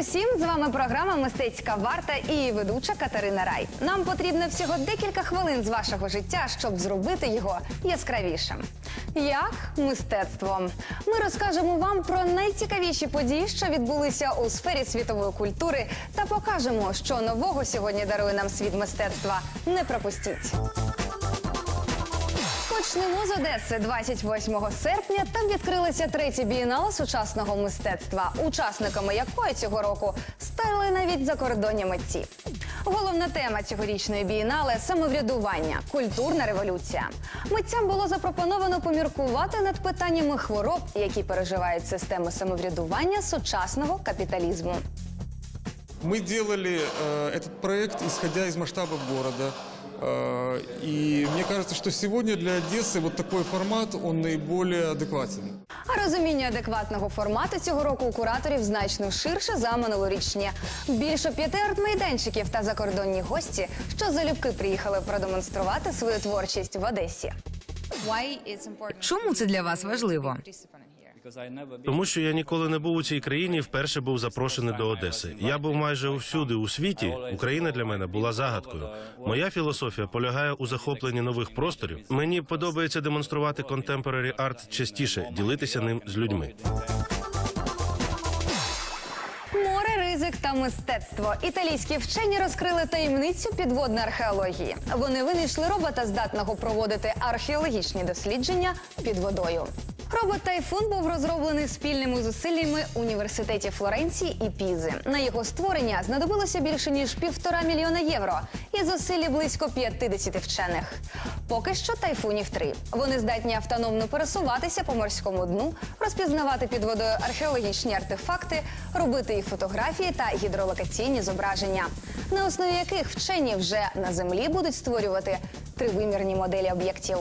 усім! З вами програма Мистецька варта і її ведуча Катерина Рай. Нам потрібно всього декілька хвилин з вашого життя, щоб зробити його яскравішим. Як мистецтвом. Ми розкажемо вам про найцікавіші події, що відбулися у сфері світової культури, та покажемо, що нового сьогодні дарує нам світ мистецтва. Не пропустіть. Почнемо з Одеси. 28 серпня там відкрилася третя бієнала сучасного мистецтва, учасниками якої цього року стали навіть закордонні митці. Головна тема цьогорічної бієнале самоврядування, культурна революція. Митцям було запропоновано поміркувати над питаннями хвороб, які переживають системи самоврядування сучасного капіталізму. Мы делали э, этот проект, исходя из масштабов города. Э, и мне кажется, что сегодня для Одессы вот такой формат, он наиболее адекватен. А розуміння адекватного формату цього року у кураторів значно ширше за минулорічні. Більше п'яти арт-майданчиків та закордонні гості, що залюбки приїхали продемонструвати свою творчість в Одесі. Чому це для вас важливо? Тому що я ніколи не був у цій країні, вперше був запрошений до Одеси. Я був майже усюди у світі. Україна для мене була загадкою. Моя філософія полягає у захопленні нових просторів. Мені подобається демонструвати контемпорарі арт частіше, ділитися ним з людьми. Море, ризик та мистецтво. Італійські вчені розкрили таємницю підводної археології. Вони винайшли робота, здатного проводити археологічні дослідження під водою. Робот Тайфун був розроблений спільними зусиллями університетів Флоренції і Пізи. На його створення знадобилося більше ніж півтора мільйона євро і зусилля близько 50 вчених. Поки що тайфунів три. Вони здатні автономно пересуватися по морському дну, розпізнавати під водою археологічні артефакти, робити їх фотографії та гідролокаційні зображення, на основі яких вчені вже на землі будуть створювати тривимірні моделі об'єктів.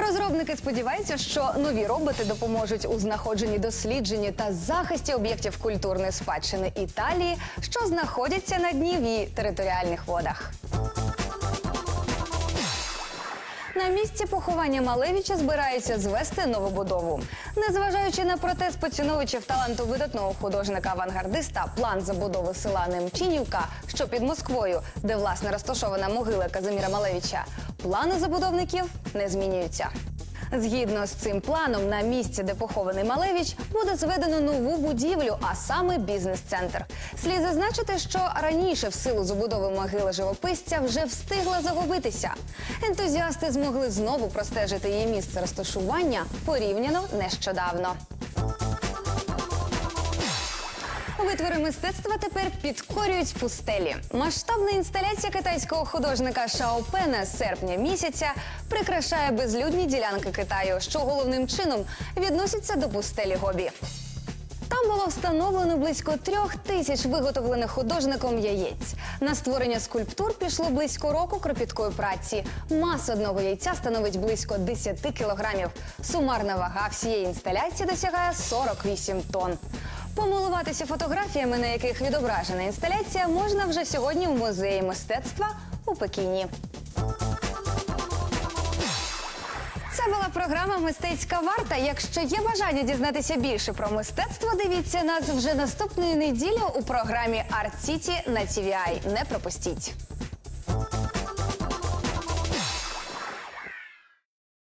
Розробники сподіваються, що нові роботи допоможуть у знаходженні дослідженні та захисті об'єктів культурної спадщини Італії, що знаходяться на дні в її територіальних водах. На місці поховання Малевича збираються звести новобудову. Незважаючи на протест поціновичів таланту видатного художника-авангардиста, план забудови села Немчинівка, що під Москвою, де власне розташована могила Казиміра Малевича, плани забудовників не змінюються. Згідно з цим планом, на місці, де похований Малевич, буде зведено нову будівлю, а саме бізнес-центр. Слід зазначити, що раніше в силу забудови могили живописця вже встигла загубитися. Ентузіасти змогли знову простежити її місце розташування порівняно нещодавно. Витвори мистецтва тепер підкорюють пустелі. Масштабна інсталяція китайського художника Шао Пена серпня місяця прикрашає безлюдні ділянки Китаю, що головним чином відносяться до пустелі Гобі. Там було встановлено близько трьох тисяч виготовлених художником яєць. На створення скульптур пішло близько року кропіткої праці. Маса одного яйця становить близько 10 кілограмів. Сумарна вага всієї інсталяції досягає 48 тонн. Помилуватися фотографіями, на яких відображена інсталяція, можна вже сьогодні в музеї мистецтва у Пекіні. Це була програма Мистецька варта. Якщо є бажання дізнатися більше про мистецтво, дивіться нас вже наступної неділі у програмі Арт Сіті на TVI. Не пропустіть.